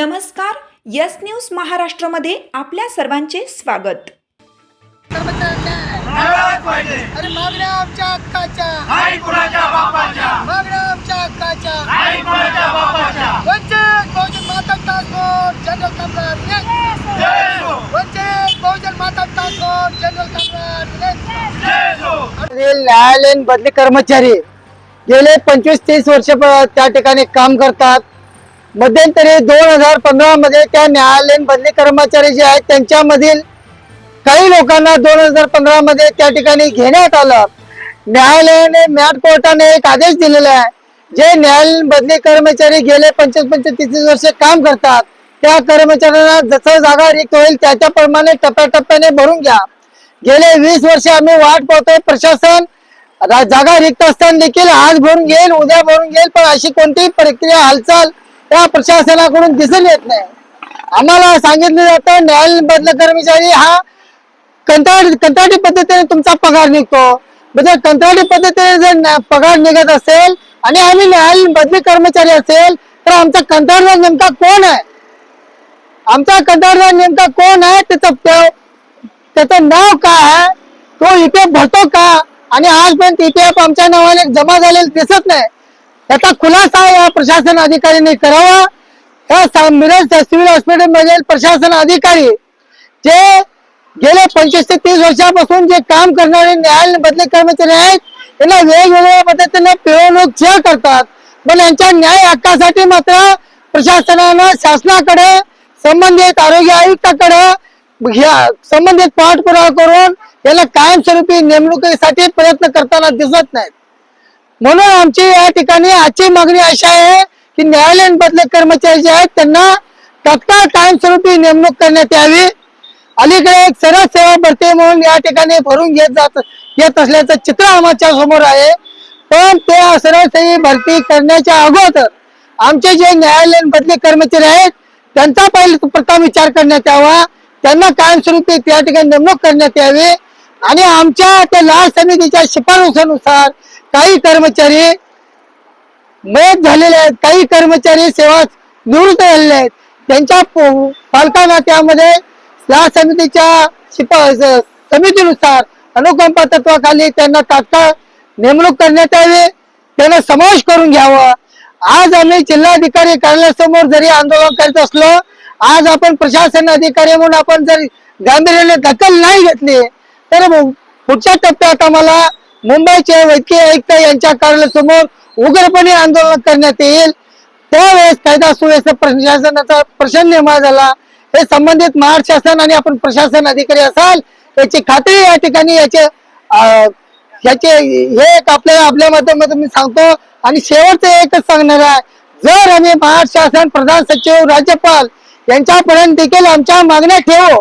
नमस्कार yes news महाराष्ट्रामध्ये आपल्या सर्वांचे स्वागत. अरे मागण्या आमच्या हक्काच्या. नाही कुणाच्या बापाच्या. मागण्या आमच्या हक्काच्या. नाही कुणाच्या बापाच्या. वंचित बहुजन माता ट्रान्सपोर्ट जनरल कामगार विलेज. जय वंचित बहुजन माता ट्रान्सपोर्ट जनरल कामगार विलेज. जय मधील न्यायालयीन बदली कर्मचारी गेले पंचवीस तीस वर्ष प- त्या ठिकाणी काम करतात. मध्यंतरी दोन हजार पंधरा मध्ये त्या न्यायालयीन बदली कर्मचारी जे आहेत त्यांच्यामधील काही लोकांना दोन हजार पंधरा मध्ये त्या ठिकाणी घेण्यात आलं. न्यायालयाने मॅट कोर्टाने एक आदेश दिलेला आहे. जे न्यायालयीन बदली कर्मचारी गेले पंचवीस पंचवीस तीस वर्ष काम करतात त्या कर्मचाऱ्यांना जसं जागा रिक्त होईल त्याच्याप्रमाणे टप्प्याटप्प्याने भरून घ्या. गेले वीस वर्ष आम्ही वाट पाहतोय प्रशासन जागा रिक्त असताना देखील आज भरून घेईल उद्या भरून घेईल पण अशी कोणतीही प्रक्रिया हालचाल त्या प्रशासनाकडून दिसून येत नाही. आम्हाला सांगितलं जातं न्यायालयीन बदल कर्मचारी हा कंत्राटी कंत्राटी पद्धतीने तुमचा पगार निघतो. म्हणजे कंत्राटी पद्धतीने जर पगार निघत असेल आणि आम्ही न्यायालयीन बदली कर्मचारी असेल तर आमचा कंत्राटदार नेमका कोण आहे? आमचा कंत्राटदार नेमका कोण आहे? त्याचं त्याचं नाव काय आहे? तो इथे भरतो का? आणि आजपर्यंत इथे आमच्या नावाने जमा झालेलं दिसत नाही. त्याचा खुलासा या प्रशासन अधिकाऱ्यांनी करावा. या मिरज सिव्हिल हॉस्पिटल मधील प्रशासन अधिकारी जे गेले पंचवीस ते तीस वर्षापासून जे काम करणारे न्यायालय बदले कर्मचारी आहेत त्यांना वेगवेगळ्या पद्धतीने पिळवणूक जे करतात पण यांच्या न्याय हक्कासाठी मात्र प्रशासनानं शासनाकडे संबंधित आरोग्य आयुक्ताकडे संबंधित पाठपुरावा करून याला कायमस्वरूपी नेमणुकीसाठी प्रयत्न करताना दिसत नाहीत. म्हणून आमची या ठिकाणी आजची मागणी अशी आहे की न्यायालयीन बदले कर्मचारी जे आहेत त्यांना तत्काळ कायमस्वरूपी नेमणूक करण्यात यावी. अलीकडे एक सरळ सेवा भरती म्हणून या ठिकाणी भरून घेत जात येत असल्याचं चित्र आमच्यासमोर आहे. पण त्या सरळसेवी भरती करण्याच्या अगोदर आमचे जे न्यायालयीन बदली कर्मचारी आहेत त्यांचा पहिले प्रथम विचार करण्यात यावा. त्यांना कायमस्वरूपी त्या ठिकाणी नेमणूक करण्यात यावी. आणि आमच्या त्या लाल समितीच्या शिफारसानुसार काही कर्मचारी मयत झालेले आहेत. काही कर्मचारी सेवा निवृत्त झालेले आहेत. त्यांच्या पालकांना त्यामध्ये लाल समितीच्या शिफा समितीनुसार अनुकंपा तत्वाखाली त्यांना तात्काळ नेमणूक करण्यात यावी. त्यांना समावेश करून घ्यावा. आज आम्ही जिल्हाधिकारी कार्यालयासमोर जरी आंदोलन करीत असलो आज आपण प्रशासन अधिकारी म्हणून आपण जर गांभीर्याने दखल नाही घेतली तर मग पुढच्या टप्प्यात आम्हाला मुंबईचे वैद्यकीय आयुक्त यांच्या कार्यालयासमोर उग्रपणे आंदोलन करण्यात येईल. त्यावेळेस कायदा सुव्यवस्था प्रशासनाचा प्रश्न निर्माण झाला. हे संबंधित महाराष्ट्र शासन आणि आपण प्रशासन अधिकारी असाल याची खात्री या ठिकाणी याचे याचे हे एक आपल्या आपल्या माध्यमातून मी सांगतो. आणि शेवटचं एकच सांगणार आहे. जर आम्ही महाराष्ट्र शासन प्रधान सचिव राज्यपाल यांच्यापर्यंत देखील आमच्या मागण्या ठेवू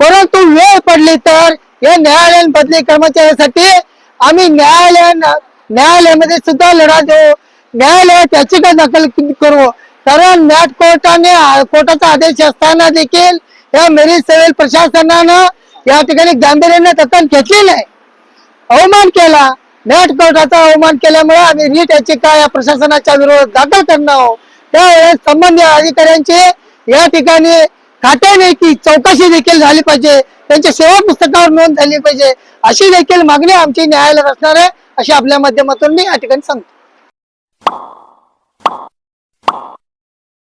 परंतु वेळ पडली तर या न्यायालयीन बदली कर्मचाऱ्यासाठी आम्ही न्यायालय न्यायालयामध्ये सुद्धा लढा देऊ. न्यायालयात याचिका दाखल करू कारण मॅट कोर्टाने कोर्टाचा आदेश असताना देखील या मेरी सिव्हिल प्रशासनानं या ठिकाणी गांभीर्याने दखल घेतली नाही. अवमान केला. मॅट कोर्टाचा अवमान केल्यामुळे आम्ही रीट याचिका या प्रशासनाच्या विरोधात दाखल करणार आहोत. त्यावेळेस संबंधित अधिकाऱ्यांची या ठिकाणी खात्याने चौकशी देखील झाली पाहिजे. त्यांच्या सेवा पुस्तकावर नोंद झाली पाहिजे. अशी देखील मागणी आमची न्यायालयात असणार आहे अशी आपल्या माध्यमातून मी या ठिकाणी सांगतो.